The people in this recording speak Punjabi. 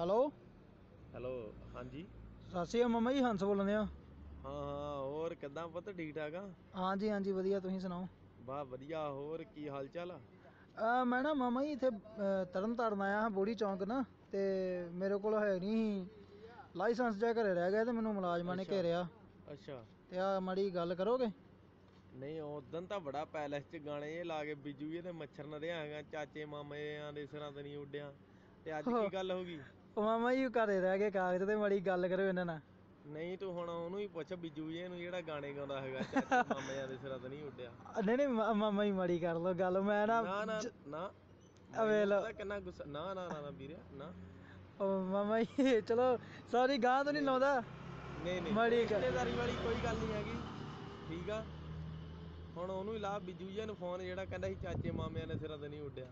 ਹੈਲੋ। ਹੈਲੋ ਹਾਂਜੀ। ਸਤਿ ਸ਼੍ਰੀ ਅਕਾਲ ਮਾਮਾ ਜੀ ਹੰਸ ਬੋਲਦੇ ਆ ਹਾਂ ਹਾਂ ਹੋਰ ਕਿੱਦਾਂ ਪੁੱਤ ਠੀਕ ਠਾਕ ਆ? ਹਾਂਜੀ ਹਾਂਜੀ ਵਧੀਆ ਤੁਸੀਂ ਸੁਣਾਓ? ਵਾਹ ਵਧੀਆ ਹੋਰ ਕੀ ਹਾਲ ਚਾਲ ਆ ਮੈਂ ਨਾ ਮਾਮਾ ਜੀ ਇੱਥੇ ਤਰਨ ਤਾਰਨ ਆਇਆ ਹਾਂ ਬੋੜੀ ਚੌਂਕ ਨਾ ਤੇ ਮੇਰੇ ਕੋਲ ਹੈ ਨਹੀਂ ਲਾਇਸੈਂਸ ਜਿਹਾ ਘਰੇ ਰਹਿ ਗਿਆ ਤੇ ਮੈਨੂੰ ਮੁਲਾਜ਼ਮਾਂ ਨੇ ਅੱਛਾ। ਘੇਰਿਆ। ਅੱਛਾ। ਤੇ ਆ ਮਾੜੀ ਗੱਲ ਕਰੋਗੇ? ਨਹੀਂ ਉਦੋਂ ਤਾਂ ਬੜਾ ਪੈਲਸ 'ਚ ਗਾਣੇ ਇਹ ਲਾ ਕੇ ਬਿਜੂ ਇਹ ਤੇ ਮੱਛਰ ਨਦਿਆ ਹੈਗਾ ਚਾਚੇ ਮਾਮਿਆਂ ਦੇ ਸਿਰਾਂ ਤੇ ਨਹੀਂ ਉੱਡਿਆ। ਤੇ ਅੱਜ ਕੀ ਗੱਲ ਹੋ ਗਈ? ਉਹ ਮਾਮਾ ਜੀ ਘਰੇ ਰਹਿ ਗਏ ਕਾਗਜ਼ ਤੇ ਮਾੜੀ ਗੱਲ ਕਰੋ ਇਹਨਾਂ ਨਾਲ। ਨਹੀਂ ਤੂੰ ਹੁਣ ਉਹਨੂੰ ਹੀ ਪੁੱਛ ਬਿਜੂ ਜੇ ਨੂੰ ਜਿਹੜਾ ਗਾਣੇ ਗਾਉਂਦਾ ਹੈਗਾ ਚਾਚੇ ਮਾਮਿਆਂ ਦੇ ਸਿਰਾਂ ਤੇ ਨਹੀਂ ਉੱਡਿਆ। ਅ, ਨਹੀਂ ਨਹੀਂ ਮਾ- ਮਾਮਾ ਜੀ ਮਾੜੀ ਕਰ ਲਓ ਗੱਲ ਮੈਂ ਨਾ ਨਾ ਨਾ ਜ- ਨਾ। ਲਓ। ਮੈਨੂੰ ਪਤਾ ਕਿੰਨਾ ਗੁੱਸਾ ਨਾ ਨਾ ਨਾ ਨਾ ਵੀਰੇ ਨਾ। ਉਹ ਮਾਮਾ ਜੀ ਚਲੋ ਸਾਰੀ ਗਾਂ ਤੋਂ ਨਹੀਂ ਲਾਉਂਦਾ? ਨਹੀਂ ਨਹੀਂ। ਮਾੜੀ ਗੱਲ। ਰਿਸ਼ਤੇਦਾਰੀ ਵਾਲੀ ਕੋਈ ਗੱਲ ਨਹੀਂ ਹੈਗੀ। ਠੀਕ ਆ? ਹੁਣ ਉਹਨੂੰ ਹੀ ਲਾ ਬਿੱਜੂ ਜੀ ਨੂੰ ਫੋਨ ਜਿਹੜਾ ਕਹਿੰਦਾ ਸੀ ਚਾਚੇ ਮਾਮਿਆਂ ਨੇ ਸਿਰਾਂ ਤੇ ਨਹੀਂ ਉੱਡਿਆ।